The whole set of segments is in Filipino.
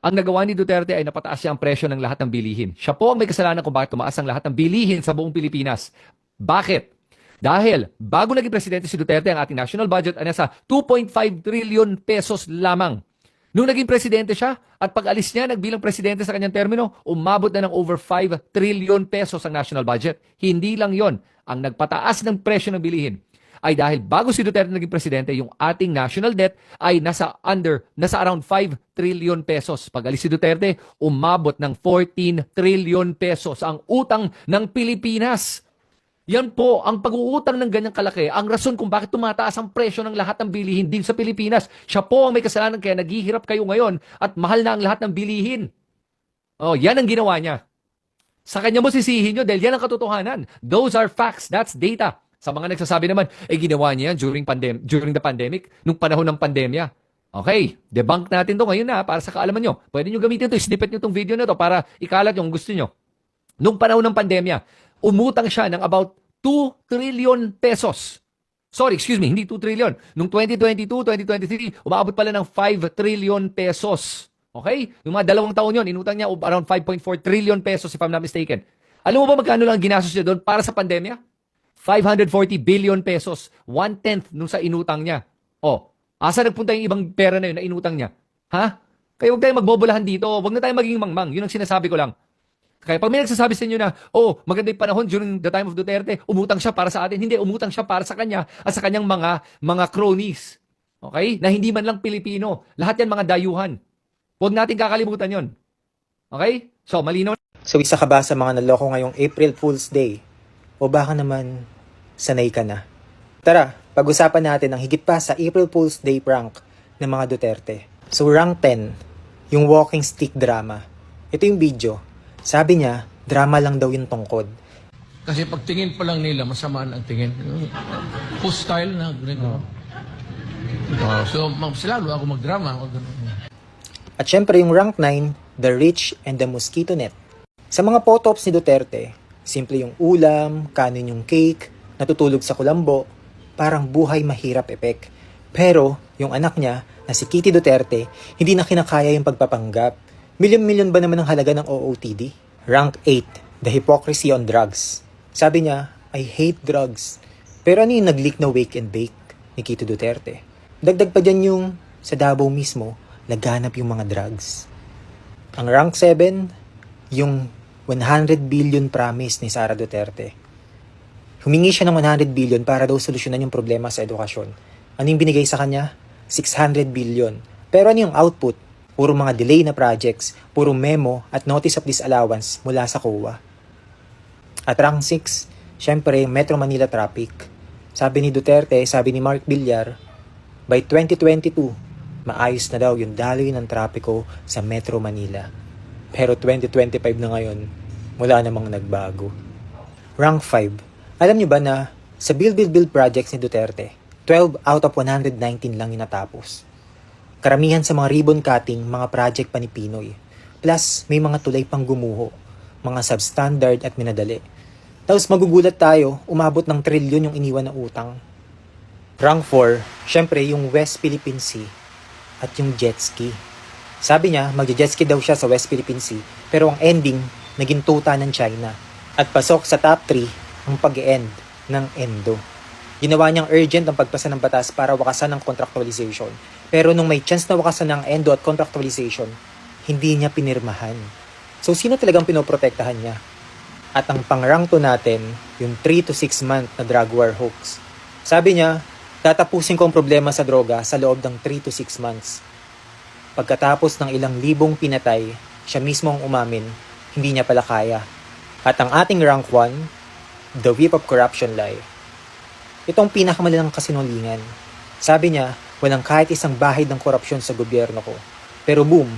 ang nagawa ni Duterte ay napataas niya ang presyo ng lahat ng bilihin. Siya po ang may kasalanan kung bakit tumaas ang lahat ng bilihin sa buong Pilipinas. Bakit? Dahil bago naging presidente si Duterte, ang ating national budget ay nasa 2.5 trillion pesos lamang. Nung naging presidente siya at pag alis niya nagbilang presidente sa kanyang termino, umabot na ng over 5 trillion pesos ang national budget. Hindi lang yon ang nagpataas ng presyo ng bilihin ay dahil bago si Duterte naging presidente, yung ating national debt ay nasa under, nasa around 5 trillion pesos. Pag alis si Duterte, umabot ng 14 trillion pesos ang utang ng Pilipinas. Yan po, ang pag-uutang ng ganyang kalaki, ang rason kung bakit tumataas ang presyo ng lahat ng bilihin din sa Pilipinas. Siya po ang may kasalanan kaya naghihirap kayo ngayon at mahal na ang lahat ng bilihin. Oh, yan ang ginawa niya. Sa kanya mo sisihin nyo dahil yan ang katotohanan. Those are facts. That's data. Sa mga nagsasabi naman, eh ginawa niya yan during, pandem during the pandemic, nung panahon ng pandemya. Okay, debunk natin to ngayon na para sa kaalaman nyo. Pwede nyo gamitin to, snippet nyo tong video na to para ikalat yung gusto nyo. Nung panahon ng pandemya, umutang siya ng about 2 trillion pesos. Sorry, excuse me, hindi 2 trillion. Nung 2022, 2023, umabot pala ng 5 trillion pesos. Okay? Yung mga dalawang taon yon, inutang niya around 5.4 trillion pesos if I'm not mistaken. Alam mo ba magkano lang ginastos niya doon para sa pandemya? 540 billion pesos. One-tenth nung sa inutang niya. Oh, asa nagpunta yung ibang pera na yun na inutang niya? Ha? Kaya huwag tayong magbobolahan dito. Huwag na tayong maging mangmang. Yun ang sinasabi ko lang. Kaya pag may nagsasabi sa inyo na, oh, maganda yung panahon during the time of Duterte, umutang siya para sa atin. Hindi, umutang siya para sa kanya at sa kanyang mga mga cronies. Okay? Na hindi man lang Pilipino. Lahat yan mga dayuhan. Huwag natin kakalimutan yon. Okay? So, malinaw So isa ka ba sa mga naloko ngayong April Fool's Day? O baka naman sanay ka na? Tara, pag-usapan natin ang higit pa sa April Fool's Day prank ng mga Duterte. So rank 10, yung walking stick drama. Ito yung video. Sabi niya, drama lang daw yung tungkod. Kasi pagtingin pa lang nila, masama ang tingin. Hostile na. Ganun. Oh, so, mag- sila ako magdrama. Ako ganun. At syempre yung rank 9, the rich and the mosquito net. Sa mga photo-ops ni Duterte, simple yung ulam, kanin yung cake, natutulog sa kulambo, parang buhay mahirap epek. Pero yung anak niya, na si Kitty Duterte, hindi na kinakaya yung pagpapanggap. Milyon-milyon ba naman ang halaga ng OOTD? Rank 8, the hypocrisy on drugs. Sabi niya, I hate drugs. Pero ano yung nag-leak na wake and bake ni Kitty Duterte? Dagdag pa dyan yung sa Davao mismo, laganap yung mga drugs. Ang rank 7, yung 100 billion promise ni Sara Duterte. Humingi siya ng 100 billion para daw solusyonan yung problema sa edukasyon. Ano yung binigay sa kanya? 600 billion. Pero ano yung output? Puro mga delay na projects, puro memo at notice of disallowance mula sa COA. At rank 6, syempre Metro Manila traffic. Sabi ni Duterte, sabi ni Mark Villar, by 2022, maayos na daw yung daloy ng trapiko sa Metro Manila. Pero 2025 na ngayon, wala namang nagbago. Rank 5. Alam niyo ba na sa Build Build Build projects ni Duterte, 12 out of 119 lang yung natapos. Karamihan sa mga ribbon cutting, mga project pa ni Pinoy. Plus, may mga tulay pang gumuho, mga substandard at minadali. Tapos magugulat tayo, umabot ng trilyon yung iniwan na utang. Rank 4, syempre yung West Philippine Sea at yung jet ski. Sabi niya, magje-jet ski daw siya sa West Philippine Sea, pero ang ending, naging tuta ng China. At pasok sa top 3 ang pag-end ng Endo. Ginawa niyang urgent ang pagpasa ng batas para wakasan ang contractualization. Pero nung may chance na wakasan ng Endo at contractualization, hindi niya pinirmahan. So sino talagang pinoprotektahan niya? At ang pang-rank 2 natin, yung 3 to 6 month na drug war hoax. Sabi niya, tatapusin ko ang problema sa droga sa loob ng 3 to 6 months. Pagkatapos ng ilang libong pinatay, siya mismo ang umamin, hindi niya pala kaya. At ang ating rank 1, the whip of corruption lie. Itong pinakamalalang kasinungalingan. Sabi niya, walang kahit isang bahid ng korupsyon sa gobyerno ko. Pero boom,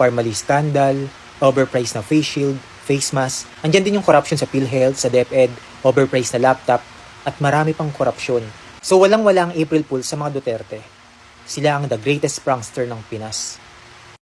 formally scandal, overpriced na face shield, face mask, andyan din yung corruption sa PhilHealth, sa DepEd, overpriced na laptop, at marami pang korupsyon. So walang-wala ang April Fool sa mga Duterte. Sila ang the greatest prankster ng Pinas.